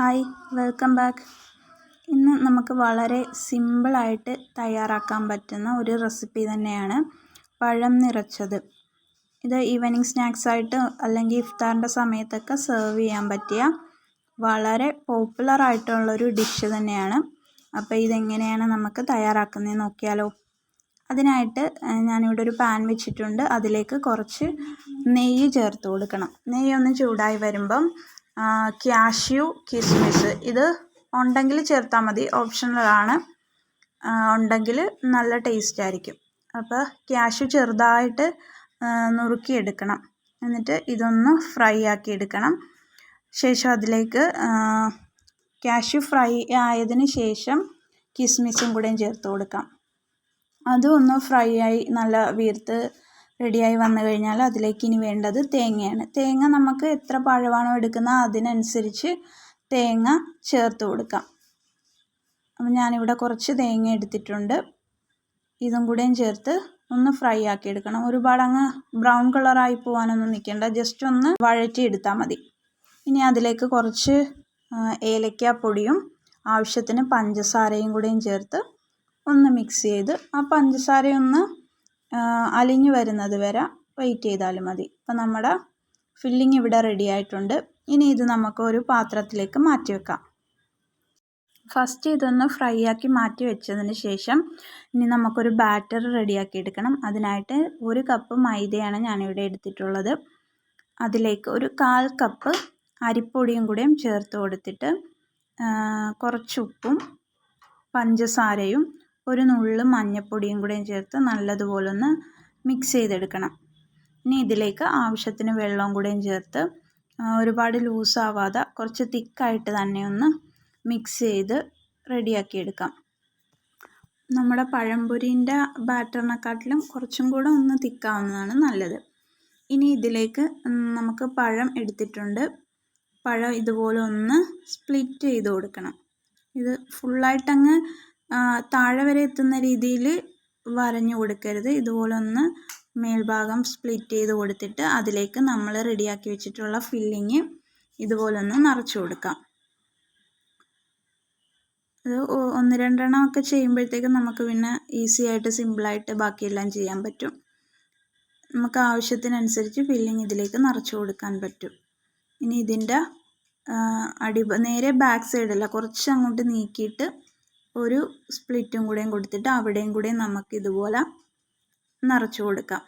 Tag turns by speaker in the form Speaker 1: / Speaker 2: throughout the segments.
Speaker 1: Hi welcome back. ഇന്ന് നമുക്ക് വളരെ സിമ്പിളായിട്ട് തയ്യാറാക്കാൻ പറ്റുന്ന ഒരു റെസിപ്പി തന്നെയാണ് പഴം നിറച്ചത്. ഇത് ഈവനിങ് സ്നാക്സായിട്ട് അല്ലെങ്കിൽ ഇഫ്താറിന്റെ സമയത്തൊക്കെ സെർവ് ചെയ്യാൻ പറ്റിയ വളരെ പോപ്പുലർ ആയിട്ടുള്ളൊരു ഡിഷ് തന്നെയാണ്. അപ്പോൾ ഇതെങ്ങനെയാണ് നമുക്ക് തയ്യാറാക്കുന്നത് നോക്കിയാലോ. അതിനായിട്ട് ഞാനിവിടെ ഒരു പാൻ വെച്ചിട്ടുണ്ട്. അതിലേക്ക് കുറച്ച് നെയ്യ് ചേർത്ത് കൊടുക്കണം. നെയ്യ് ഒന്ന് ചൂടായി വരുമ്പം ക്യാഷ്യൂ കിസ്മിസ് ഇത് ഉണ്ടെങ്കിൽ ചേർത്താൽ മതി. ഓപ്ഷണലാണ് ഉണ്ടെങ്കിൽ നല്ല ടേസ്റ്റ് ആയിരിക്കും. അപ്പോൾ ക്യാഷ്യൂ ചെറുതായിട്ട് നുറുക്കിയെടുക്കണം എന്നിട്ട് ഇതൊന്ന് ഫ്രൈ ആക്കി എടുക്കണം. ശേഷം അതിലേക്ക് ക്യാഷ്യൂ ഫ്രൈ ആയതിന് ശേഷം കിസ്മിസും കൂടെയും ചേർത്ത് കൊടുക്കാം. അതും ഒന്ന് ഫ്രൈ ആയി നല്ല വീർത്ത് റെഡിയായി വന്നു കഴിഞ്ഞാൽ അതിലേക്ക് ഇനി വേണ്ടത് തേങ്ങയാണ്. തേങ്ങ നമുക്ക് എത്ര പഴമാണോ എടുക്കുന്നത് അതിനനുസരിച്ച് തേങ്ങ ചേർത്ത് കൊടുക്കാം. അപ്പം ഞാനിവിടെ കുറച്ച് തേങ്ങ എടുത്തിട്ടുണ്ട്. ഇതും കൂടെയും ചേർത്ത് ഒന്ന് ഫ്രൈ ആക്കി എടുക്കണം. ഒരുപാട് അങ്ങ് ബ്രൗൺ കളറായി പോകാനൊന്നും നിൽക്കേണ്ട. ജസ്റ്റ് ഒന്ന് വഴറ്റി എടുത്താൽ മതി. ഇനി അതിലേക്ക് കുറച്ച് ഏലക്കാപ്പൊടിയും ആവശ്യത്തിന് പഞ്ചസാരയും കൂടെയും ചേർത്ത് ഒന്ന് മിക്സ് ചെയ്ത് ആ പഞ്ചസാരയൊന്ന് അലിഞ്ഞു വരുന്നത് വരെ വെയിറ്റ് ചെയ്താലും മതി. അപ്പം നമ്മുടെ ഫില്ലിങ് ഇവിടെ റെഡി ആയിട്ടുണ്ട്. ഇനി ഇത് നമുക്ക് ഒരു പാത്രത്തിലേക്ക് മാറ്റി വെക്കാം. ഫസ്റ്റ് ഇതൊന്ന് ഫ്രൈ ആക്കി മാറ്റി വെച്ചതിന് ശേഷം ഇനി നമുക്കൊരു ബാറ്റർ റെഡിയാക്കി എടുക്കണം. അതിനായിട്ട് ഒരു കപ്പ് മൈദയാണ് ഞാനിവിടെ എടുത്തിട്ടുള്ളത്. അതിലേക്ക് ഒരു കാൽ കപ്പ് അരിപ്പൊടിയും കൂടെയും ചേർത്ത് കൊടുത്തിട്ട് കുറച്ച് ഉപ്പും പഞ്ചസാരയും ഒരു നുള്ളും മഞ്ഞൾപ്പൊടിയും കൂടെയും ചേർത്ത് നല്ലതുപോലെ ഒന്ന് മിക്സ് ചെയ്തെടുക്കണം. ഇനി ഇതിലേക്ക് ആവശ്യത്തിന് വെള്ളവും കൂടെയും ചേർത്ത് ഒരുപാട് ലൂസാവാതെ കുറച്ച് തിക്കായിട്ട് തന്നെ ഒന്ന് മിക്സ് ചെയ്ത് റെഡിയാക്കി എടുക്കാം നമ്മുടെ പഴംപൊരിന്റെ ബാറ്ററിനെക്കാട്ടിലും കുറച്ചും കൂടെ ഒന്ന് തിക്കാവുന്നതാണ് നല്ലത്. ഇനി ഇതിലേക്ക് നമുക്ക് പഴം എടുത്തിട്ടുണ്ട്. പഴം ഇതുപോലെ ഒന്ന് സ്പ്ലിറ്റ് ചെയ്ത് കൊടുക്കണം. ഇത് ഫുള്ളായിട്ടങ്ങ് താഴെ വരെ എത്തുന്ന രീതിയിൽ വരഞ്ഞു കൊടുക്കരുത്. ഇതുപോലെ ഒന്ന് മേൽഭാഗം സ്പ്ലിറ്റ് ചെയ്ത് കൊടുത്തിട്ട് അതിലേക്ക് നമ്മൾ റെഡിയാക്കി വെച്ചിട്ടുള്ള ഫില്ലിങ് ഇതുപോലെ ഒന്ന് നിറച്ചു കൊടുക്കാം. അത് ഒന്ന് രണ്ടെണ്ണം ഒക്കെ ചെയ്യുമ്പോഴത്തേക്കും നമുക്ക് പിന്നെ ഈസി ആയിട്ട് സിമ്പിളായിട്ട് ബാക്കിയെല്ലാം ചെയ്യാൻ പറ്റും. നമുക്ക് ആവശ്യത്തിനനുസരിച്ച് ഫില്ലിങ് ഇതിലേക്ക് നിറച്ചു കൊടുക്കാൻ പറ്റും. ഇനി ഇതിന്റെ അടി നേരെ ബാക്ക് സൈഡല്ല കുറച്ച് അങ്ങോട്ട് നീക്കിയിട്ട് ഒരു സ്പ്ലിറ്റും കൂടെയും കൊടുത്തിട്ട് അവിടെയും കൂടെ നമുക്ക് ഇതുപോലെ നിറച്ചു കൊടുക്കാം.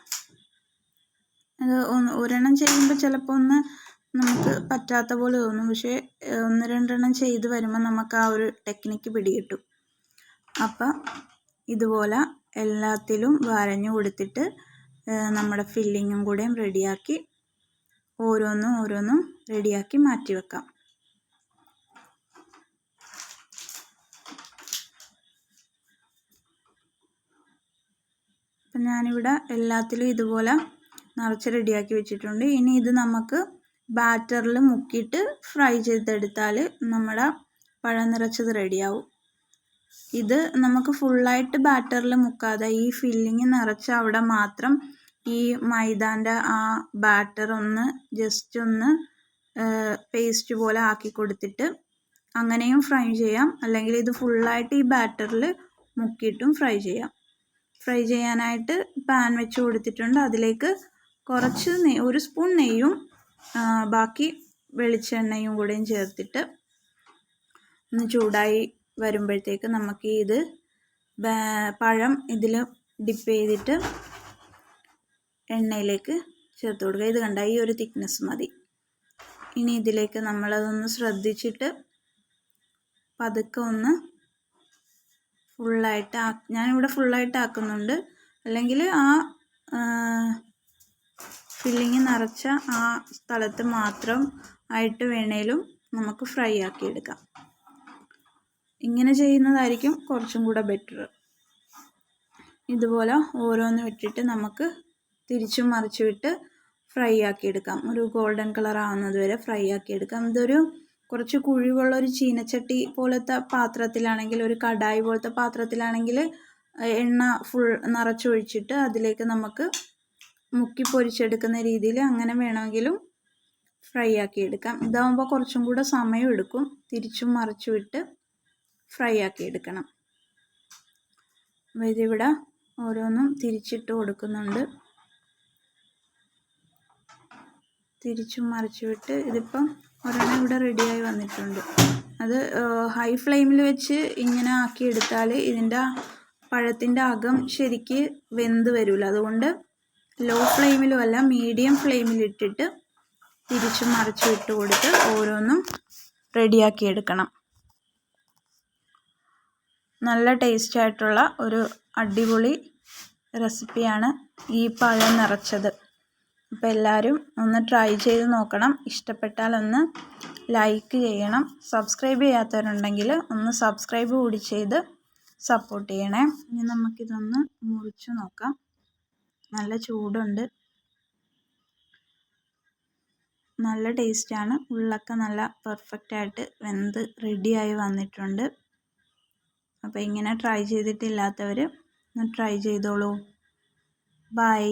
Speaker 1: അത് ഒരെണ്ണം ചെയ്യുമ്പോൾ ചിലപ്പോൾ ഒന്ന് നമുക്ക് പറ്റാത്ത പോലെ തോന്നും. പക്ഷേ ഒന്ന് രണ്ടെണ്ണം ചെയ്ത് വരുമ്പോൾ നമുക്ക് ആ ഒരു ടെക്നിക്ക് പിടികിട്ടും. അപ്പം ഇതുപോലെ എല്ലാത്തിലും വരഞ്ഞു കൊടുത്തിട്ട് നമ്മുടെ ഫില്ലിങ്ങും കൂടെയും റെഡിയാക്കി ഓരോന്നും ഓരോന്നും റെഡിയാക്കി മാറ്റി വെക്കാം. അപ്പം ഞാനിവിടെ എല്ലാത്തിലും ഇതുപോലെ നിറച്ച് റെഡിയാക്കി വെച്ചിട്ടുണ്ട്. ഇനി ഇത് നമുക്ക് ബാറ്ററിൽ മുക്കിയിട്ട് ഫ്രൈ ചെയ്തെടുത്താൽ നമ്മുടെ പഴം നിറച്ചത് റെഡിയാവും. ഇത് നമുക്ക് ഫുള്ളായിട്ട് ബാറ്ററിൽ മുക്കാതെ ഈ ഫില്ലിങ് നിറച്ച അവിടെ മാത്രം ഈ മൈദാന്റെ ആ ബാറ്റർ ഒന്ന് ജസ്റ്റ് ഒന്ന് പേസ്റ്റ് പോലെ ആക്കി കൊടുത്തിട്ട് അങ്ങനെയും ഫ്രൈ ചെയ്യാം. അല്ലെങ്കിൽ ഇത് ഫുള്ളായിട്ട് ഈ ബാറ്ററിൽ മുക്കിയിട്ടും ഫ്രൈ ചെയ്യാം. ഫ്രൈ ചെയ്യാനായിട്ട് പാൻ വെച്ച് കൊടുത്തിട്ടുണ്ട്. അതിലേക്ക് കുറച്ച് നെയ് ഒരു സ്പൂൺ നെയ്യും ബാക്കി വെളിച്ചെണ്ണയും കൂടെയും ചേർത്തിട്ട് ഒന്ന് ചൂടായി വരുമ്പോഴത്തേക്ക് നമുക്ക് ഇത് പഴം ഇതിൽ ഡിപ്പ് ചെയ്തിട്ട് എണ്ണയിലേക്ക് ചേർത്ത് കൊടുക്കുക. ഇത് കണ്ട ഈ ഒരു തിക്നെസ് മതി. ഇനി ഇതിലേക്ക് നമ്മളതൊന്ന് ശ്രദ്ധിച്ചിട്ട് പതുക്കെ ഒന്ന് ഫുള്ളായിട്ട് ആ ഞാനിവിടെ ഫുള്ളായിട്ട് ആക്കുന്നുണ്ട്. അല്ലെങ്കിൽ ആ ഫില്ലിങ് നിറച്ച ആ സ്ഥലത്ത് മാത്രം ആയിട്ട് വേണേലും നമുക്ക് ഫ്രൈ ആക്കി എടുക്കാം ഇങ്ങനെ ചെയ്യുന്നതായിരിക്കും കുറച്ചും കൂടെ ബെറ്റർ ഇതുപോലെ ഓരോന്ന് വിട്ടിട്ട് നമുക്ക് തിരിച്ചും മറിച്ചു വിട്ട് ഫ്രൈ ആക്കി എടുക്കാം ഒരു ഗോൾഡൻ കളർ ആവുന്നത് വരെ ഫ്രൈ ആക്കി എടുക്കാം ഇതൊരു കുറച്ച് കുഴിവുള്ള ഒരു ചീനച്ചട്ടി പോലത്തെ പാത്രത്തിലാണെങ്കിൽ ഒരു കടായി പോലത്തെ പാത്രത്തിലാണെങ്കിൽ എണ്ണ ഫുൾ നിറച്ചൊഴിച്ചിട്ട് അതിലേക്ക് നമുക്ക് മുക്കി പൊരിച്ചെടുക്കുന്ന രീതിയിൽ അങ്ങനെ വേണമെങ്കിലും ഫ്രൈ ആക്കി എടുക്കാം. ഇതാകുമ്പോൾ കുറച്ചും കൂടെ സമയം എടുക്കും. തിരിച്ചും മറിച്ചും ഇട്ട് ഫ്രൈ ആക്കി എടുക്കണം. അപ്പോൾ ഇതിവിടെ ഓരോന്നും തിരിച്ചിട്ട് കൊടുക്കുന്നുണ്ട്. തിരിച്ചും മറിച്ചു വിട്ട് ഇതിപ്പം ഒരെണ്ണം ഇവിടെ റെഡിയായി വന്നിട്ടുണ്ട്. അത് ഹൈ ഫ്ലെയിമിൽ വെച്ച് ഇങ്ങനെ ആക്കി എടുത്താൽ ഇതിന്റെ പഴത്തിന്റെ അകം ശരിക്ക് വെന്ത് വരില്ല അതുകൊണ്ട് ലോ ഫ്ലെയിമിലും അല്ല മീഡിയം ഫ്ലെയിമിലിട്ടിട്ട് തിരിച്ചും മറിച്ചും ഇട്ട് കൊടുത്ത് ഓരോന്നും റെഡിയാക്കി എടുക്കണം. നല്ല ടേസ്റ്റായിട്ടുള്ള ഒരു അടിപൊളി റെസിപ്പിയാണ് ഈ പഴം നിറച്ചത്. അപ്പോൾ എല്ലാവരും ഒന്ന് ട്രൈ ചെയ്ത് നോക്കണം. ഇഷ്ടപ്പെട്ടാൽ ഒന്ന് ലൈക്ക് ചെയ്യണം. സബ്സ്ക്രൈബ് ചെയ്യാത്തവരുണ്ടെങ്കിൽ ഒന്ന് സബ്സ്ക്രൈബ് കൂടി ചെയ്ത് സപ്പോർട്ട് ചെയ്യണേ. ഇനി നമുക്കിതൊന്ന് മുറിച്ചു നോക്കാം. നല്ല ചൂടുണ്ട്. നല്ല ടേസ്റ്റാണ് ഉള്ളൊക്കെ നല്ല പെർഫെക്റ്റ് ആയിട്ട് വെന്ത് റെഡിയായി വന്നിട്ടുണ്ട്. അപ്പോൾ ഇങ്ങനെ ട്രൈ ചെയ്തിട്ടില്ലാത്തവർ ഒന്ന് ട്രൈ ചെയ്തോളൂ. ബൈ